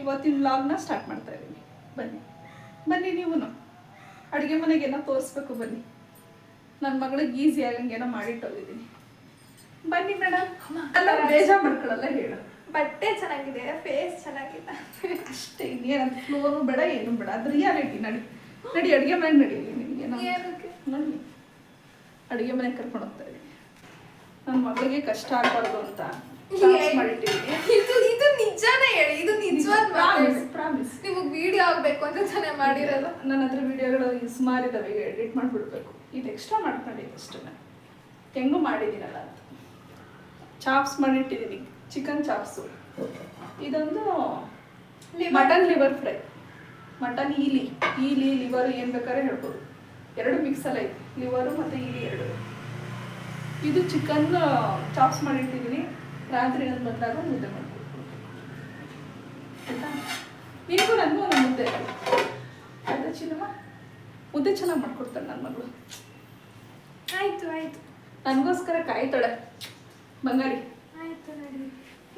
ಇವತ್ತಿನ ವ್ಲಾಗ್ನ ಸ್ಟಾರ್ಟ್ ಮಾಡ್ತಾ ಇದ್ದೀನಿ. ಬನ್ನಿ. ಬನ್ನಿ ನೀವು ಅಡುಗೆ ಮನೆಗೆ ಏನೋ ತೋರಿಸ್ಬೇಕು ಬನ್ನಿ. ನನ್ನ ಮಗಳಿಗೆ ಈಸಿ ಆಗಂಗೇನೋ ಮಾಡಿಟ್ಟೋಗಿದ್ದೀನಿ ಬನ್ನಿ ಮೇಡಮ್ ಅಲ್ಲ ಬೇಜಾರು ಮಾಡ್ಕೊಳ್ಳಲ್ಲ ಹೇಳು. ಬಟ್ಟೆ ಚೆನ್ನಾಗಿದೆ ಫೇಸ್ ಚೆನ್ನಾಗಿಲ್ಲ ಅಷ್ಟೇ ಇನ್ನೇನಂತ ಫ್ಲೋರು ಬೇಡ ಏನು ಬೇಡ. ಅದು ರಿಯಾಲಿಟಿ ನಡಿ. ನಡಿ ಅಡುಗೆ ಮನೆಗೆ ನಡೀಲಿ ನಿಮಗೆ? ನೋಡಿ. ಅಡುಗೆ ಮನೆಗೆ ಕರ್ಕೊಂಡು ಹೋಗ್ತಾ ಇದ್ದೀನಿ. ನನ್ನ ಮಗಳಿಗೆ ಕಷ್ಟ ಆಗಬಾರ್ದು ಅಂತ. ಮಾಡಿಟ್ಟಿದ್ದೀನಿ. ನಿಜಾನೇ ಹೇಳಿ ಇದು ನಿಜವಾದ ಪ್ರಾಮಿಸ್ ಪ್ರಾಮಿಸ್ ನಿಮಗೆ ವಿಡಿಯೋ ಆಗ್ಬೇಕು ಅಂತ ತಾನೇ ಮಾಡಿರೋದು. ನನ್ನ ಹತ್ರ ವಿಡಿಯೋಗಳು ಸುಮಾರು ಇದಾವೆ ಈಗ ಎಡಿಟ್ ಮಾಡಿಬಿಡ್ಬೇಕು. ಇದು ಎಕ್ಸ್ಟ್ರಾ ಮಾಡ್ಕೊಂಡಿದ್ದು ಅಷ್ಟೇ ಹೆಂಗೂ ಮಾಡಿದ್ದೀನಲ್ಲ ಅಂತ. ಚಾಪ್ಸ್ ಮಾಡಿಟ್ಟಿದ್ದೀನಿ ಚಿಕನ್ ಚಾಪ್ಸು ಇದೊಂದು. ಮಟನ್ ಲಿವರ್ ಫ್ರೈ ಮಟನ್ ಈಲಿ ಈಲಿ ಲಿವರ್ ಏನು ಬೇಕಾದ್ರೆ ಹೇಳ್ಬೋದು. ಎರಡು ಮಿಕ್ಸಲ್ಲ ಐತೆ ಲಿವರು ಮತ್ತು ಈಲಿ ಎರಡು. ಇದು ಚಿಕನ್ ಚಾಪ್ಸ್ ಮಾಡಿಟ್ಟಿದ್ದೀನಿ ರಾತ್ರಿ ನಾನು ಬಂದಾಗ ಮುದ್ದೆ ಆಯ್ತಾ? ನಿನಗೂ ನನಗೂ ಒಂದು ಮುದ್ದೆ. ಆಯ್ತಾ ಚಿನ್ನಮ್ಮ ಮುದ್ದೆ ಚೆನ್ನಾಗಿ ಮಾಡ್ಕೊಡ್ತಾಳೆ ನನ್ನ ಮಗಳು. ಆಯ್ತು ಆಯ್ತು. ನನಗೋಸ್ಕರ ಕಾಯ್ತಾಳೆ. ಬಂಗಾರಿ. ಆಯ್ತು ನಡಿ.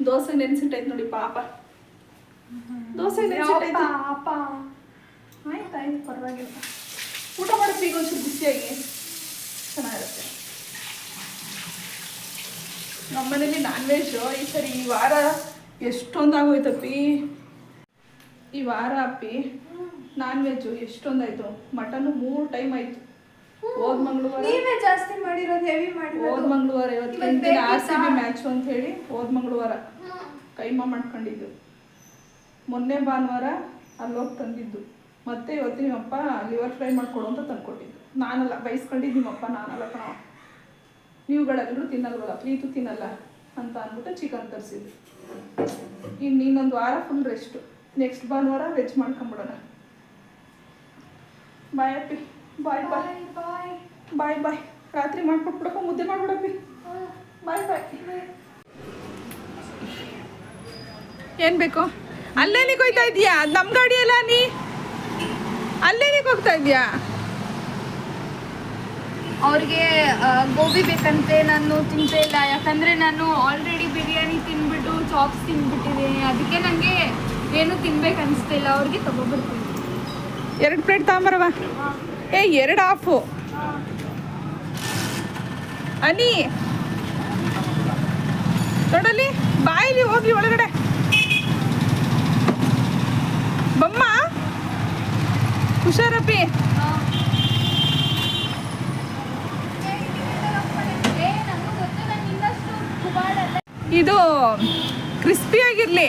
ದೋಸೆ ನೆನ್ಸಿಟ್ಟೈತೆ ನೋಡಿ ಪಾಪ. ದೋಸೆ ನೆನ್ಸಿಟ್ಟೈತೆ ಪಾಪ. ಆಯ್ತು ಆಯ್ತು ಪರವಾಗಿಲ್ಲ. ಊಟ ಮಾಡೋದು ಈಗ ಒಂಚೂರು ಬಿಸಿಯಾಗಿ ಚೆನ್ನಾಗಿರುತ್ತೆ. ನಮ್ಮನೇಲಿ ನಾನ್ ವೆಜ್ಜು ಈ ಸರಿ ಈ ವಾರ ಎಷ್ಟೊಂದು ಆಗೋಯ್ತಪ್ಪಿ ಈ ವಾರ ಅಪ್ಪಿ ನಾನ್ ವೆಜ್ ಎಷ್ಟೊಂದಾಯ್ತು? ಮಟನ್ ಮೂರು ಟೈಮ್ ಆಯ್ತು. ಹೋದ್ ಮಂಗಳವಾರ ನೀವೇ ಜಾಸ್ತಿ ಮಾಡಿರೋದು ಹೆವಿ ಹೋದ್ ಮಾಡಿರೋದು ಮಂಗಳವಾರ ಇವತ್ತು ದಿನ ಆರ್ ಸಿ ಬಿ ಮ್ಯಾಚು ಅಂತ ಹೇಳಿ ಹೋದ್ ಮಂಗಳವಾರ ಕೈಮಾ ಮಾಡ್ಕೊಂಡಿದ್ದು. ಮೊನ್ನೆ ಭಾನುವಾರ ಅಲ್ಲೋಗಿ ತಂದಿದ್ದು. ಮತ್ತೆ ಇವತ್ತು ನಿಮ್ಮಪ್ಪ ಲಿವರ್ ಫ್ರೈ ಮಾಡ್ಕೊಡು ಅಂತ ತಂದ್ಕೊಟ್ಟಿದ್ದು. ನಾನಲ್ಲ ಬೈಸ್ಕೊಂಡಿದ್ದೀನಿ ನಿಮ್ಮಪ್ಪ ನಾನಲ್ಲ ಕಣ ನೀವುಗಳೆಲ್ಲರೂ ತಿನ್ನಲ್ವಲ್ಲ ಪ್ರೀತು ತಿನ್ನಲ್ಲ ಅಂತ ಅಂದ್ಬಿಟ್ಟು ಚಿಕನ್ ತರಿಸಿದ್ದು. ಇನ್ನು ಇನ್ನೊಂದು ವಾರ ಫುಲ್ ರೆಸ್ಟು ನೆಕ್ಸ್ಟ್ ಭಾನುವಾರ ವೆಜ್ ಮಾಡ್ಕೊಂಬಿಡೋಣ. ಬಾಯ್ ಅಪ್ಪಿ. ಬಾಯ್ ಬಾಯ್ ಬಾಯ್ ಬಾಯ್ ಬಾಯ್ ರಾತ್ರಿ ಮಾಡ್ಕೊಟ್ಬಿಡಪ್ಪ ಮುದ್ದೆ ಮಾಡ್ಬಿಡಪ್ಪಿ. ಬಾಯ್ ಬಾಯ್ ಏನ್ ಬೇಕು? ಅಲ್ಲೇನಿಗೆ ಹೋಗ್ತಾ ಇದೀಯಾ ನಮ್ಮ ನಮ್ ಗಾಡಿ ಅಲ್ಲ ನೀ? ಅಲ್ಲೇನಿಗೆ ಹೋಗ್ತಾ ಇದೀಯಾ ಅವ್ರಿಗೆ ಗೋಬಿ ಬೇಕಂತೆ ನಾನು ತಿಂತೇ ಇಲ್ಲ. ಯಾಕಂದ್ರೆ ನಾನು ಆಲ್ರೆಡಿ ಬಿರಿಯಾನಿ ತಿನ್ಬಿಟ್ಟು ಚಾಪ್ಸ್ ತಿನ್ಬಿಟ್ಟಿದ್ದೀನಿ. ಅದಕ್ಕೆ ನನಗೆ ಏನು ತಿನ್ಬೇಕು ಅನಿಸ್ತಿಲ್ಲ ಅವ್ರಿಗೆ ತಗೊಬರ್ತೀನಿ. ಎರಡು ಪ್ಲೇಟ್ ತಗೊಂಬರವ ಏ ಎರಡು ಆಫು. ಅನಿ. ನೋಡಲಿ ಬಾಯಿಲಿ ಹೋಗಿ ಒಳಗಡೆ. ಬಮ್ಮ. ಹುಷಾರಪ್ಪಿ. ಇದು ಕ್ರಿಸ್ಪಿ ಆಗಿರ್ಲಿ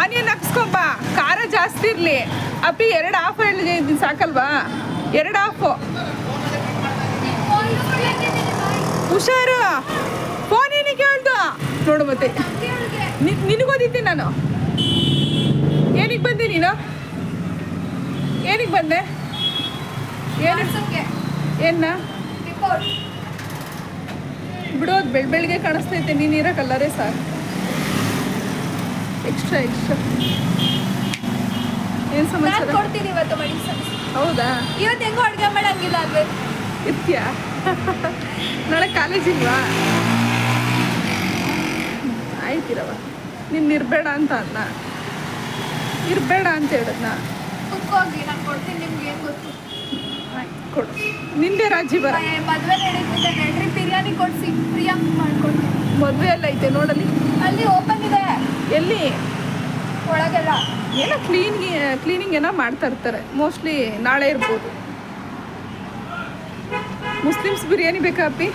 ಆನಿಯನ್ ಹಾಕ್ಸ್ಕೊಂಬ ಖಾರ ಜಾಸ್ತಿ ಇರಲಿ. ಅಪ್ಪಿ, ಎರಡು ಹಾಫ್ ಹೇಳಿದ್ದೀನಿ ಸಾಕಲ್ವಾ? ಎರಡು ಹಾಫು ಹುಷಾರು. ಫೋನ್ ಏನಕ್ಕೆ ಕೇಳ್ದು? ನೋಡು ಮತ್ತೆ. ನಿನಗೋದಿದ್ದೀನಿ ನಾನು? ಏನಕ್ಕೆ ಬಂದೆ ನೀನು? ಏನಕ್ಕೆ ಬಂದೆ? ಏನ? ಬಿಡೋದು, ಬೆಳ್, ಬೆಳಗ್ಗೆ ಕಾಣಿಸ್ತೈತೆ, ನೀನು ಇರೋ ಕಲ್ಲರೇ ಸಾಕು. ಎಕ್ಸ್ಟ್ರಾ ಎಕ್ಸ್ಟ್ರಾ ಏನು ಸಮಾಚಾರ? ಕೊಡ್ತೀನಿ ಇವತ್ತು ಮಡಿಸ ಹೌದಾ? ಇವತ್ತು ಹೆಂಗೋ ಅಡುಗೆ ಮಾಡಂಗಿಲ್ಲ ಅಲ್ವೇ ಇರ್ತೀಯ ನಾಳೆ ಕಾಲೇಜ್ ಇಲ್ವಾ? ಆಯ್ತಿರವ ನಿನ್ನ ಇರಬೇಡ ಅಂತ ಅನ್ನ ಇರಬೇಡ ಅಂತ ಹೇಳಿದ್ನ. ಕುತ್ಕೋಗಿ ನಾನು ಕೊಡ್ತೀನಿ ನಿಮ್ಗೆ. ಕೊಡು ನಿಂದೆ ರಾಜಿ ಬರ. ಮದುವೆ ಬಿರಿಯಾನಿ ಕೊಡಿಸಿ ಫ್ರೀಯಾಗಿ ಮಾಡ್ಕೊಡ್ತೀನಿ ಮದುವೆ ಎಲ್ಲ ಐತೆ ನೋಡಲಿ ಅಲ್ಲಿ ಓಪನ್ ಇದೆ. ಎಲ್ಲಿ? ಒಳಗೆಲ್ಲ. ಏನೋ ಕ್ಲೀನ್ ಕ್ಲೀನಿಂಗ್ ಏನೋ ಮಾಡ್ತಾ ಇರ್ತಾರೆ. ಮೋಸ್ಟ್ಲಿ ನಾಳೆ ಇರ್ಬೋದು. ಮುಸ್ಲಿಮ್ಸ್ ಬಿರಿಯಾನಿ ಬೇಕಾ ಅಪ್ಪಿ?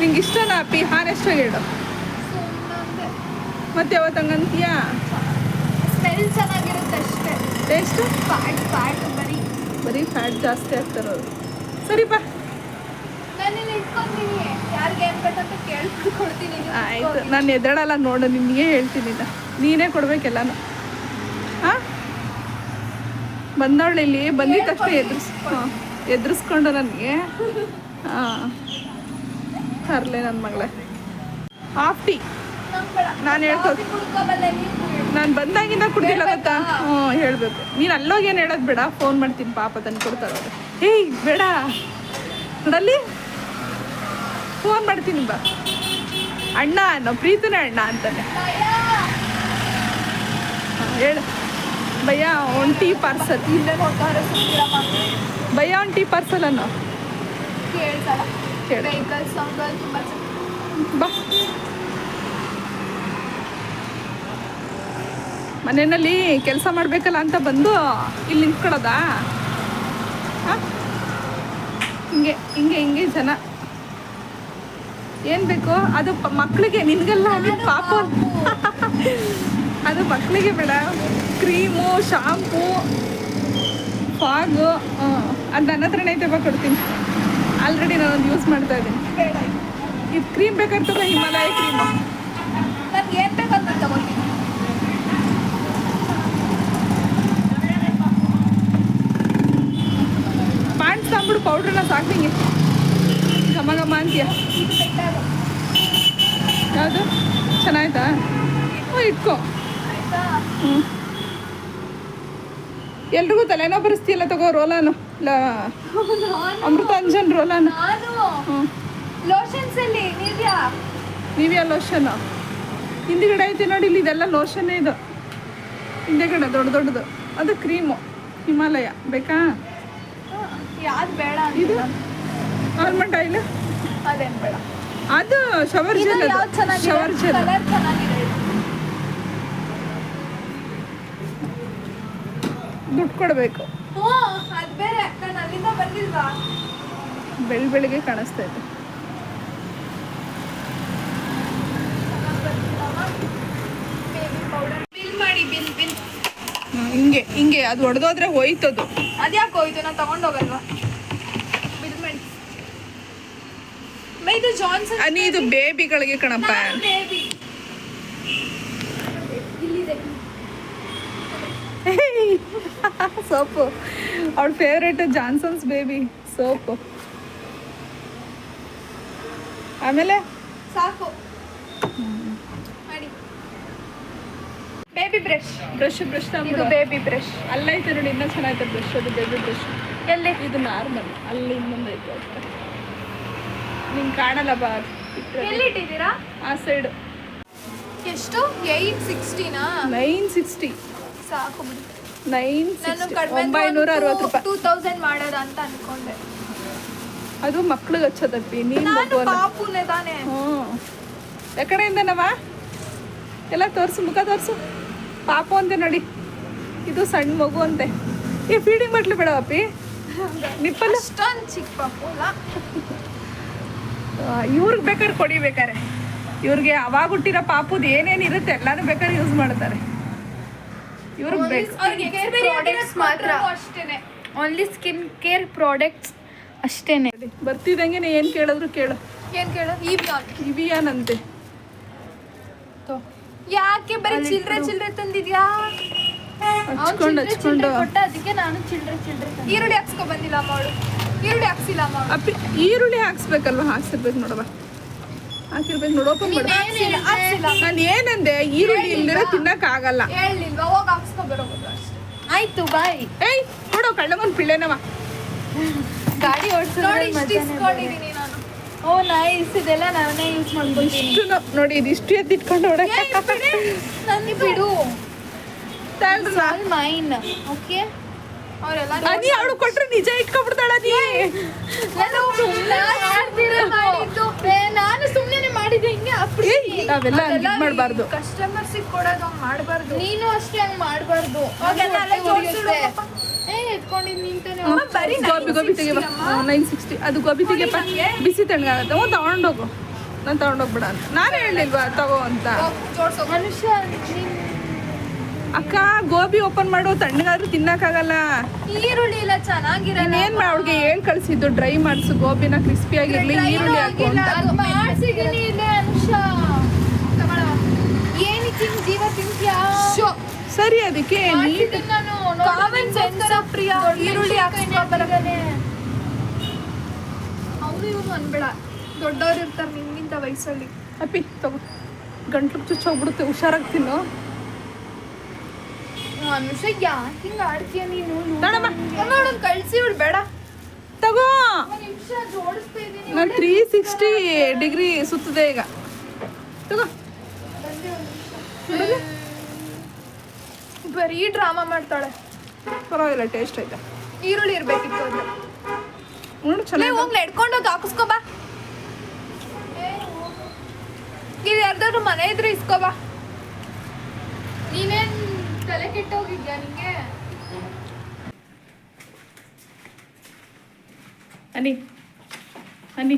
ನಿಂಗೆ ಇಷ್ಟನಾ ಅಪ್ಪಿ? ಹಾನೆಸ್ಟಾಗಿ ಹೇಳು. ಮತ್ತೆ ಯಾವತ್ತು ಹಂಗಂತೀಯಾ? ಸ್ಮೆಲ್ ಚೆನ್ನಾಗಿರುತ್ತೆ ಅಷ್ಟೇ. ಟೇಸ್ಟು ಪಾಟ್ ಪಾಟ್ ಬರೀ. ಬರೀ ಫ್ಯಾಟ್ ಜಾಸ್ತಿ ಆಗ್ತಾರೋದು ಸರಿ ಬಾ. ಆಯ್ತು. ನಾನು ಎದ್ದೇಳಲ್ಲ ನೋಡು ನಿನಗೆ ಹೇಳ್ತೀನಿ ನಾ. ನೀನೇ ಕೊಡ್ಬೇಕೆಲ್ಲ ಹಾಂ? ಬಂದವಳು ಇಲ್ಲಿ ಬಂದಿದ್ದ ತಕ್ಷಣ ಎದುರಿಸ್ ಹಾಂ ಎದುರಿಸ್ಕೊಂಡು ನನಗೆ. ಹಾಂ. ತರಲೆ ನನ್ನ ಮಗಳೇ. ಹಾಫ್ ಟೀ ನಾನು ನೀವು ನಾನು ಬಂದಾಗಿಂದ ಕುಡ್ದಿಲ್ಲ ಗೊತ್ತಾ? ಹೇಳ್ಬೇಕಾ? ಹ್ಞೂ ಹೇಳಬೇಕು. ನೀನು ಅಲ್ಲೋಗಿ ಏನು ಹೇಳೋದು ಬೇಡ? ಫೋನ್ ಮಾಡ್ತೀನಿ ಪಾಪ ತಂದು ಕೊಡ್ತಾರೆ ಅವರು. ಏಯ್ ಬೇಡ. ನೋಡಲ್ಲಿ? ಫೋನ್ ಮಾಡ್ತೀನಿ ಬಾ. ಅಣ್ಣ ಅನ್ನೋ ಪ್ರೀತಿನೇ ಅಣ್ಣ ಅಂತಾನೆ. ಭಯ. ಹೇಳು ಭಯ್ಯ ಒಂದು ಟೀ ಪಾರ್ಸಲ್ ಭಯ್ಯ ಒಂದು ಟೀ ಪಾರ್ಸಲ್ ಅನ್ನೋ ಬಾ. ಮನೆಯಲ್ಲಿ ಕೆಲಸ ಮಾಡಬೇಕಲ್ಲ ಅಂತ ಬಂದು ಇಲ್ಲಿ ನಿಂತ್ಕೊಳ್ಳೋದಾ? ಹಿಂಗೆ ಹಿಂಗೆ ಹಿಂಗೆ ಜನ. ಏನು ಬೇಕು? ಅದು ಮಕ್ಕಳಿಗೆ ನಿನಗೆಲ್ಲ ಪಾಪ. ಅದು ಮಕ್ಕಳಿಗೆ ಬೇಡ. ಕ್ರೀಮು ಶಾಂಪೂ ಫಾಗು ಅದು ನನ್ನ ಹತ್ರನೇ ಐತೆ ಬಾ ಕೊಡ್ತೀನಿ. ಆಲ್ರೆಡಿ ನಾನೊಂದು ಯೂಸ್ ಮಾಡ್ತಾ ಇದ್ದೀನಿ. ಇದು ಕ್ರೀಮ್ ಬೇಕಾಗ್ತದೆ? ಹಿಮಾಲಯ ಕ್ರೀಮು ನನ್ಗೆ ಏನು ಬೇಕಂತ ತಗೋತೀನಿ ಪಾಂಡ್ಸ್ ತಂದ್ಬಿಡು ಪೌಡ್ರನ್ನ ಸಾಕು ನಿಂಗೆ ಘಮ ಘಮ ಅಂತೀಯ ಯಾವುದು ಚೆನ್ನಾಯ್ತಾ ಹ್ಞೂ ಇಟ್ಕೋ ಆಯ್ತಾ ಹ್ಞೂ ಎಲ್ರಿಗೂ ತಲೆನೋ ಬರೆಸ್ತೀಯಲ್ಲ ತಗೋ ರೋಲಾನು? ಇಲ್ಲ. ಅಮೃತಾಂಜನ್ ರೋಲಾನು? ನಾನು. ಹ್ಞೂ ಲೋಷನ್ಸ್ ಅಲ್ಲಿ ನಿವ್ಯಾ? ನೀವ್ಯಾ ಲೋಷನ್ ಹಿಂದಿಗಡೆ ಐತೆ ನೋಡಿ ಇಲ್ಲಿ ಇದೆಲ್ಲ ಲೋಷನ್ ಇದು. ಹಿಂದೆಗಡೆ ದೊಡ್ಡ ದೊಡ್ಡದು. ಅದು ಕ್ರೀಮು ಹಿಮಾಲಯ ಬೇಕಾ? ಯಾವ್ದು ಬೇಡ ಇದು ಆಲ್ಮಂಡ್ ಆಯಿಲ್? ಅದೇನು ಬೇಡ. ಅದು ಶವರ್ ಜೆಲ್ ಯಾವ್ದು ಚೆನ್ನಾಗಿದೆ? ಶವರ್ ಜೆಲ್ ಕಲರ್ ಚೆನ್ನಾಗಿದೆ. ದುಡ್ಡು ಕೊಡಬೇಕು. ಹ್ಞೂ ಅದು ಬೇರೆ ಅಕ್ಕ ಅಲ್ಲಿಂದ ಬಂದಿಲ್ವಾ? ಬೆಳ್ ಬೆಳಿಗ್ಗೆ ಕಾಣಿಸ್ತಾ ಇದೆ ಬೇಬಿ ಪೌಡರ್ ಬಿಲ್ ಮಾಡಿ ಬಿಲ್ ಬಿಲ್ ಹ್ಮ್, ಹಿಂಗೆ ಹಿಂಗೆ ಅದು ಹೊಡೆದೋದ್ರೆ ಹೋಯ್ತದು. ಅದ್ಯಾಕೆ ಹೋಯ್ತು? ನಾನು ತಗೊಂಡೋಗಲ್ವಾ? ಇದು ಜಾನ್ಸನ್ ಅನಿ ಇದು ಬೇಬಿಗಳಿಗೆ ಕಣಪ್ಪ. Baby soap. ಅವಳ ಫೇವ್ರೇಟ್ ಜಾನ್ಸನ್ಸ್ ಬೇಬಿ ಸೋಪು. ಆಮೇಲೆ? ಸಾಕು. ಬೇಬಿ ಬ್ರಷ್ ಬ್ರಷ್ ಬ್ರಷ್ ಇದು ಬೇಬಿ ಬ್ರಷ್ ಅಲ್ಲೈತೆ ನೋಡಿ ಇನ್ನೂ ಚೆನ್ನಾಗೈತೆ ಬ್ರಷ್ ಅದು ಬೇಬಿ ಬ್ರಷ್ ಎಲ್ಲಿ? ಇದು ನಾರ್ಮಲ್ ಅಲ್ಲಿ ಇನ್ನೊಂದು ಐತೆ ನಿಂಗೆ ಕಾಣಲ್ಲ ಬಾ. ಎಲ್ಲಿ ಇಟ್ಟಿದ್ದೀರಾ? ಆ ಸೈಡ್ ಎಷ್ಟು? ಏಯ್ಟ್ ಸಿಕ್ಸ್ಟಿನಾ ನೈನ್ ಸಿಕ್ಸ್ಟಿ ಸಾಕು ಬಿಡಿ. ನೈನ್ ಒಂಬೈನೂರ ಅರವತ್ತು ರೂಪಾಯಿ. ಟೂ ತೌಸಂಡ್ ಮಾಡೋದ ಅಂತ ಅನ್ಕೊಂಡೆ. ಅದು ಮಕ್ಳಿಗೆ ಹಚ್ಚೋದಪ್ಪಿ ನೀನು ಪಾಪುನೇ ತಾನೇ. ಹ್ಞೂ ಎಕಡೆಯಿಂದನವ ಎಲ್ಲ ತೋರಿಸು ಮುಖ ತೋರಿಸು. ಪಾಪು ಅಂತೆ ನೋಡಿ. ಇದು ಸಣ್ಣ ಮಗು ಅಂತೆ ಈ ಫೀಡಿಂಗ್ ಮಾಡ್ಲಿ ಬೇಡ ಅಪ್ಪಿ. ನಿಪ್ಪಲ್ಲ? ಅಷ್ಟೊಂದು ಚಿಕ್ಕ ಪಾಪು ಅಲ್ಲ. ಇವ್ರಿಗೆ ಬೇಕಾದ್ರೆ ಕೊಡಿ ಬೇಕಾರೆ ಇವ್ರಿಗೆ ಅವಾಗ ಹುಟ್ಟಿರೋ ಪಾಪುದು ಏನೇನು ಇರುತ್ತೆ ಎಲ್ಲಾನು ಬೇಕಾದ್ರೆ ಯೂಸ್ ಮಾಡ್ತಾರೆ. ಇವ್ರಿಗೆ ಬೇಕು. ಅವ್ರಿಗೆ ಪ್ರಾಡಕ್ಟ್ಸ್ ಮಾತ್ರ. ಅಷ್ಟೇನೆ. ಓನ್ಲಿ ಸ್ಕಿನ್ ಕೇರ್ ಪ್ರಾಡಕ್ಟ್ಸ್ ಅಷ್ಟೇನೆ. ಬರ್ತಿದ್ದಂಗೆ ಏನು ಕೇಳಿದ್ರು ಕೇಳು. ಏನು ಕೇಳು? ಇವಿಯಾನ್ ಇವಿಯಾನ್ ಇವಿಯಾನಂತೆ ಯಾಕೆ ಬರೀ ಚಿಲ್ರೆ ಚಿಲ್ರೆ ತಂದಿದ್ಯಾ? ಹಚ್ಕೊಂಡು ಹಚ್ಕೊಂಡು. ಕೊಟ್ಟ ಅದಕ್ಕೆ ನಾನು ಈರುಳ್ಳಿ ಹಾಕ್ಸ್ಕೊ ಬಂದಿಲ್ಲ ಮಾಡು ಈರುಳ್ಳಿ ಹಾಕ್ಸಿಲ್ಲ ಮಾಡು ಅಪ್ಪಿ ಈರುಳ್ಳಿ ಹಾಕ್ಸ್ಬೇಕಲ್ವಾ? ಹಾಕ್ಸಿರ್ಬೇಕು ನೋಡವ ಹಾಕಿರ್ಬೇಕು ನೋಡು ಓಪನ್ ಮಾಡು. ಹಾಕ್ಸಿಲ್ಲ ಹಾಕ್ಸಿಲ್ಲ. ನಾನು ಏನಂದೆ? ಈರುಳ್ಳಿ ಇಲ್ದಿರ ತಿನ್ನಕ್ ಆಗಲ್ಲ. ಹೇಳಿಲ್ವಾ? ಹೋಗಿ ಹಾಕ್ಸ್ಕೊ ಬರೋದು ಆಯ್ತು ಬಾಯ್ ಏಯ್ ನೋಡು ಕಳ್ಳಮನ್ ಪಿಳ್ಳೆನವ. ಗಾಡಿ ನೋಡಿ ಇಷ್ಟು ಇಸ್ಕೊಂಡಿದೀನಿ. ನಾನು ಓ ನೈಸ್ ಇದೆಲ್ಲ ನಾನೇ ಯೂಸ್ ಮಾಡ್ಕೊತೀನಿ. ಇಷ್ಟು ನೋಡಿ ಇದು ಇಷ್ಟು ಎದ್ದು ನನಗೆ ಬಿಡು. ಮೈನ್ ಓಕೆ ಅವರೆಲ್ಲ ಅನಿ ಅವಳು ಕೊಟ್ರೆ ನಿಜ ಇಟ್ಕೊಬಿಡ್ತಾಳ ನೀ ನಾನು ಸುಮ್ಮನೆ ಮಾಡಿದ್ದೆ. ಹಿಂಗೆ ಏಯ್, ಅವೆಲ್ಲ ಹಂಗ್ ಮಾಡಬಾರ್ದು. ಕಸ್ಟಮರ್ಸಿಗೆ ಕಸ್ಟಮರ್ಸ್ ಕೊಡೋದು ಹಂಗ್ ಮಾಡಬಾರ್ದು. ನೀನು ಅಷ್ಟೇ ಹಂಗ್ ಮಾಡಬಾರ್ದು. ನಿಂತಾನೆ ಬರೀ ಗೋಬಿ ಗೋಬಿ ತೆಗಿಬ ನೈನ್ ಸಿಕ್ಸ್ಟಿ ಅದು ಗೋಬಿ ತೆಗಿಯಪ್ಪ. ಬಿಸಿ ತಣ್ಣಗಾಗತ್ತೆ ಹ್ಞೂ ತಗೊಂಡೋಗು ನಾನು ತಗೊಂಡೋಗ್ಬಿಡ ಅಂತ. ನಾನು ಹೇಳಿಲ್ವಾ ತಗೋ ಅಂತ. ಮನುಷ್ಯ ಅಕ್ಕ ಗೋಬಿ ಓಪನ್ ಮಾಡೋ ತಣ್ಣಗಾದ್ರೂ ತಿನ್ನಕ್ಕಾಗಲ್ಲ. ಈರುಳ್ಳಿ ಎಲ್ಲ ಚೆನ್ನಾಗಿರಲ್ಲ. ಏನ್ ಅವ್ಳಿಗೆ ಏನ್ ಕಳ್ಸಿದ್ದು? ಡ್ರೈ ಮಾಡಿಸು ಗೋಬಿನ ಕ್ರಿಸ್ಪಿ ಆಗಿರ್ಲಿ ಈರುಳ್ಳಿ ಹಾಕು ಅಂತ. ಮಾಡ್ಸಿದೀನಿ ಇಲ್ಲೇ ಅನುಷ. ಏನಕ್ಕೆ ಜೀವ ತಿಂತ್ಯಾ? ಸರಿ ಅದಕ್ಕೆ ಕಾಮನ್ ಸೆನ್ಸ್ ಪ್ರಿಯ ಈರುಳ್ಳಿ ಹಾಕ್ಸ್ಕೊ ಬರಗನೆ ಅವನು ಇವನು ಅನ್ಬೇಡ. ದೊಡ್ಡವ್ರು ಇರ್ತಾರೆ ನಿನ್ಗಿಂತ ವಯಸ್ಸಲ್ಲಿ. ಅಪ್ಪಿ ತಗೋ. ಗಂಟ್ಲು ಚುಚ್ಚ ಹೋಗ್ಬಿಡುತ್ತೆ ಹುಷಾರಾಗಿ ತಿನ್ನು. ಅನುಷ ಯಾ ಹಿಂಗ ಆಡ್ತೀಯ ನೀನು. ನೋಡೋದು ಕಳ್ಸಿ ಬಿಡ್ ಬೇಡ. ತಗೋ. ನಾನು ತ್ರೀ ಸಿಕ್ಸ್ಟಿ ಡಿಗ್ರಿ ಸುತ್ತದೆ ಈಗ. ತಗೋ. ಬರೀ ಡ್ರಾಮಾ ಮಾಡ್ತಾಳೆ. ಪರವಾಗಿಲ್ಲ ಟೇಸ್ಟ್ ಐತೆ. ಈರುಳ್ಳಿ ಇರ್ಬೇಕಿತ್ತು ಅಂದ್ರೆ ನೋಡು ಚಲೋ ಚೆನ್ನಾಗಿ ಹೋಗ್ಲಿ ಎಡ್ಕೊಂಡೋಗಿ ಹಾಕಿಸ್ಕೊ ಬಾ. ಇದು ಯಾರ್ದಾದ್ರು ಮನೆ ಇದ್ರೆ ಇಸ್ಕೊ ಬಾ. ನೀನೇನ್ ತಲೆ ಕೆಟ್ಟೋಗಿದ್ಯಾ ನಿಂಗೆ? ಅನಿ ಹನಿ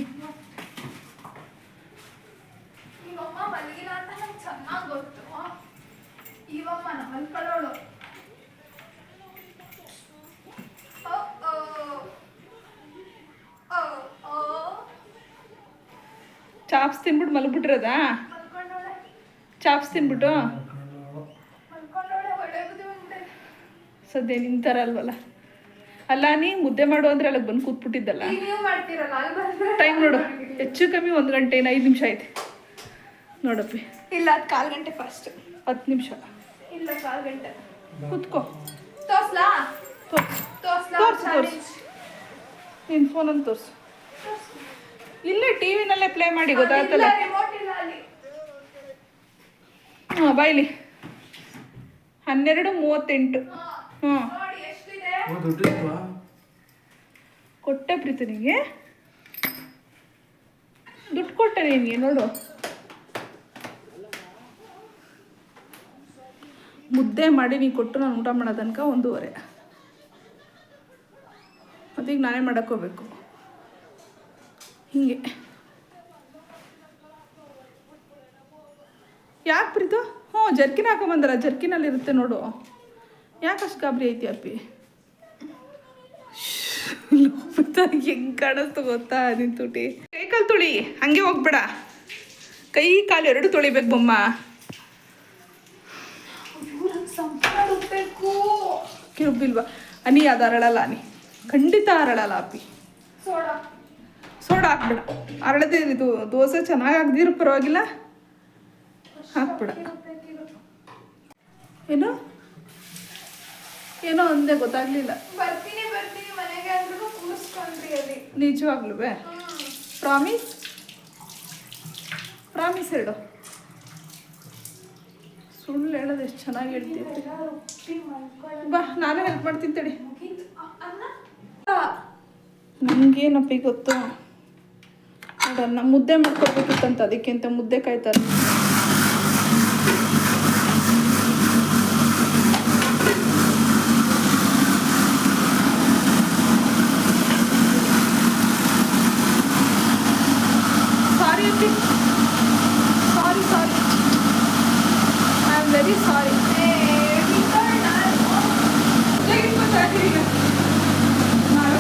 ಇವಮ್ಮ ಮಲಗಿಲ್ಲ ಅಂತ ನಂಗೆ ಚೆನ್ನಾಗಿ ಗೊತ್ತು ಇವಮ್ಮ ಮಲ್ಕೊಳ್ಳೋಳು ಓ, ಓ. ಓ, ಓ. ಚಾಪ್ಸ್ ತಿನ್ಬಿಟ್ಟು ಮಲಗ್ಬಿಟ್ರದ ಚಾಪ್ಸ್ ತಿನ್ಬಿಟ್ಟು? ಸದ್ಯ ನಿಂತಾರ ಅಲ್ವಲ್ಲ. ಅಲ್ಲ ನೀ ಮುದ್ದೆ ಮಾಡು ಅಂದ್ರೆ ಅಲ್ಲಿಗೆ ಬಂದು ಕೂತ್ಬಿಟ್ಟಿದ್ದಲ್ಲ. ಟೈಮ್ ನೋಡು ಹೆಚ್ಚು ಕಮ್ಮಿ ಒಂದು ಗಂಟೆ ಏನು ಐದು ನಿಮಿಷ ಐತೆ. ನೋಡಪ್ಪಿ. ಇಲ್ಲ ಅದು ಕಾಲು ಗಂಟೆ ಫಸ್ಟ್ ಹತ್ತು ನಿಮಿಷ. ಇಲ್ಲ ಕಾಲು ಗಂಟೆ. ಕೂತ್ಕೋ. ತೋರ್ಸ್ಲಾ? ತೋರ್ಸು. ತೋರ್ಸು ತೋರ್ಸು. ನಿನ್ನ ಫೋನಲ್ಲಿ ತೋರಿಸು. ಇಲ್ಲೇ ಟಿ ವಿನಲ್ಲೇ ಪ್ಲೇ ಮಾಡಿ ಗೊತ್ತಾಗ್ತಲ್ಲ. ರಿಮೋಟ್ ಇಲ್ಲ ಅಲ್ಲಿ. ಹಾಂ ಬಾಯ್ಲಿ. ಹನ್ನೆರಡು ಮೂವತ್ತೆಂಟು. ಹ್ಞೂ ನಿಮಗೆ ಕೊಟ್ಟೆ ಪ್ರೀತನಿಗೆ ದುಡ್ಡು ಕೊಟ್ಟೆ ನಿನಗೆ ನೋಡು. ಮುದ್ದೆ ಮಾಡಿ ನೀ ಕೊಟ್ಟು ನಾನು ಊಟ ಮಾಡೋ ತನಕ ಒಂದೂವರೆ. ಮತ್ತೀಗ ನಾನೇ ಮಾಡಕ್ಕೋಗ್ಬೇಕು ಹೀಗೆ. ಯಾಕೆ ಪ್ರೀತು? ಹ್ಞೂ ಜರ್ಕಿನ ಹಾಕೊಂಬಂದ್ರ ಜರ್ಕಿನಲ್ಲಿ ಇರುತ್ತೆ ನೋಡು. ಯಾಕೆ ಅಷ್ಟು ಗಾಬರಿ ಐತಿ ಅಪ್ಪಿ? ಹೆಂಗೆ ಕಾಣಿಸ್ತು ಗೊತ್ತಾ ನಿನ್ ತುಟಿ? ಕೈ ಕಾಲು ತುಳಿ ಹಂಗೆ ಹೋಗ್ಬೇಡ. ಕೈ ಕಾಲು ಎರಡು ತೊಳಿಬೇಕು ಬೊಮ್ಮ. ಕಿರುಬಿಲ್ವಾ ಅನಿ ಅದು ಅರಳಲ್ಲ ಅನಿ ಖಂಡಿತ ಅರಳಲ್ಲ ಅಪ್ಪಿ. ಸೋಡಾ ಹಾಕ್ಬಿಡ. ಅರಳದೆ ಇದು ದೋಸೆ ಚೆನ್ನಾಗಿ ಆಗದಿರೋ ಪರವಾಗಿಲ್ಲ. ಹಾಕ್ಬಿಡ. ಏನು? ಏನೋ ಅಂದೆ ಗೊತ್ತಾಗ್ಲಿಲ್ಲ. ನಿಜವಾಗ್ಲೂ ಪ್ರಾಮಿಸ್? ಪ್ರಾಮಿಸ್ ಹೇಳು. ಸುಳ್ಳು ಹೇಳೋದು ಎಷ್ಟು ಚೆನ್ನಾಗಿ ಹೇಳ್ತೀವಿ ಬಾ ನಾನೇ ಹೆಲ್ಪ್ ಮಾಡ್ತೀನಿ ತಡಿ. ನನಗೇನಪ್ಪಿ ಗೊತ್ತು? ನೋಡನ್ನ ಮುದ್ದೆ ಮಾಡ್ಕೊಡ್ಬೇಕಿತ್ತಂತ ಅದಕ್ಕೆ ಅಂತ ಮುದ್ದೆ ಕಾಯ್ತಾರೆ ಸಾರಿ ಅಪ್ಪಿ sorry sorry I am very sorry ಏ, ಬಿಟ್ಟೋಳ್ ನಾನು.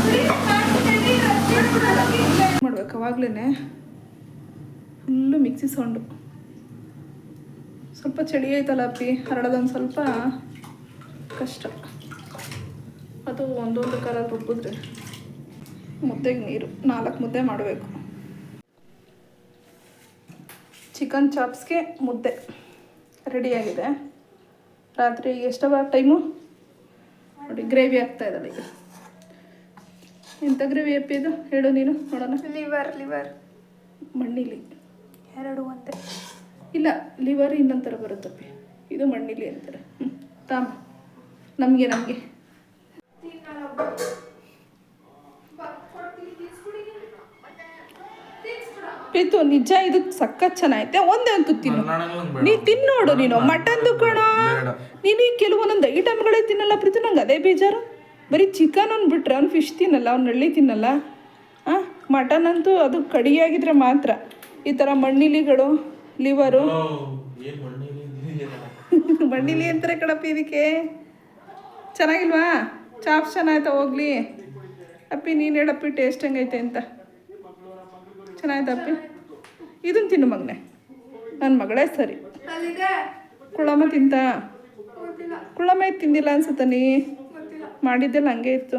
ಬಿಡಿ, ಮಾಡ್ತೀನಿ, ರಸ್ತೆ ಬಿಡೋದಕ್ಕೆ ಇಲ್ಲ. ಅವಾಗ್ಲೇ ಫುಲ್ಲು ಮಿಕ್ಸಿ ಸೌಂಡು. ಸ್ವಲ್ಪ ಚಳಿ ಆಯ್ತಲ್ಲ ಅಪ್ಪಿ, ಹರಡೋದೊಂದು ಸ್ವಲ್ಪ ಕಷ್ಟ. ಅದು ಒಂದೊಂದು ಕಲರ್ ರುಬ್ಬಿದ್ರೆ ಮುದ್ದೆಗೆ ನೀರು, ನಾಲ್ಕು ಮುದ್ದೆ ಮಾಡಬೇಕು. ಚಿಕನ್ ಚಾಪ್ಸ್ಗೆ ಮುದ್ದೆ ರೆಡಿಯಾಗಿದೆ ರಾತ್ರಿ ಎಷ್ಟವ ಟೈಮು? ನೋಡಿ, ಗ್ರೇವಿ ಆಗ್ತಾ ಈಗ ಎಂಥ ಗ್ರೇವಿ ಅಪ್ಪಿ ಇದು? ಹೇಳು ನೀನು ನೋಡೋಣ. ಲಿವರ್ ಲಿವರ್ ಮಣ್ಣಿಲಿ. ಎರಡು ಒಂದೇ. ಇಲ್ಲ ಲಿವರ್ ಇನ್ನೊಂಥರ ಥರ ಬರುತ್ತಪ್ಪಿ ಇದು ಮಣ್ಣಿಲಿ ಅಂತಾರೆ. ಹ್ಞೂ ತಾಮ. ನಮಗೆ ನಮಗೆ. ಪ್ರೀತು ನಿಜ ಇದು ಸಖತ್ ಚೆನ್ನಾಗೈತೆ. ಒಂದೇ ಅಂತೂ ತಿನ್ನು. ನೀ ತಿನ್ನೋಡು ನೀನು. ಮಟನ್ ಕಣ. ನೀನು ಕೆಲವೊಂದೊಂದು ಐಟಮ್ಗಳೇ ತಿನ್ನಲ್ಲ ಪ್ರೀತು. ನಂಗೆ ಅದೇ ಬೇಜಾರು. ಬರೀ ಚಿಕನ್ ಒಂದು ಬಿಟ್ರೆ ಅವ್ನು ಫಿಶ್ ತಿನ್ನಲ್ಲ ಅವ್ನು ನಳ್ಳಿ ತಿನ್ನಲ್ಲ? ಹಾಂ ಮಟನ್ ಅಂತೂ ಅದು ಕಡಿಯಾಗಿದ್ರೆ ಮಾತ್ರ. ಈ ಥರ ಮಣ್ಣಿಲಿಗಳು ಲಿವರು ಮಣ್ಣಿಲಿ ಇದೆಯಲ್ಲ. ಮಣ್ಣಿಲಿ ಅಂತಾರೆ ಕಡಪ್ಪ ಇದಕ್ಕೆ. ಚೆನ್ನಾಗಿಲ್ವಾ? ಚಾಪ್ಸ್ ಚೆನ್ನಾಯ್ತಾ ಹೋಗ್ಲಿ. ಅಪ್ಪಿ ನೀನು ಹೇಳಪ್ಪಿ ಟೇಸ್ಟ್ ಹೆಂಗೈತೆ ಅಂತ. ಚೆನ್ನಾಯ್ತಾ ಅಪ್ಪಿ? ಇದನ್ನು ತಿನ್ನು ಮಗನೆ. ನನ್ನ ಮಗಳೇ ಸರಿ. ಕುಳಮ್ಮ ತಿಂತ? ಕುಳಮ್ಮ ತಿಂದಿಲ್ಲ ಅನ್ಸುತ್ತ ನೀ? ಮಾಡಿದ್ದೆಲ್ಲ ಹಂಗೆ ಇತ್ತು.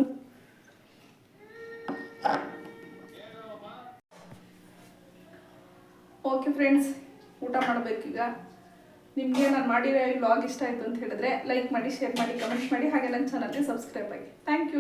ಓಕೆ ಫ್ರೆಂಡ್ಸ್ ಊಟ ಮಾಡಬೇಕೀಗ. ನಿಮಗೆ ನಾನು ಮಾಡಿರೋ ಈ ವ್ಲಾಗ್ ಇಷ್ಟ ಆಯಿತು ಅಂತ ಹೇಳಿದ್ರೆ ಲೈಕ್ ಮಾಡಿ ಶೇರ್ ಮಾಡಿ ಕಮೆಂಟ್ ಮಾಡಿ, ಹಾಗೆ ನನ್ನ ಚಾನಲ್ಗೆ ಸಬ್ಸ್ಕ್ರೈಬ್ ಆಗಿ. ಥ್ಯಾಂಕ್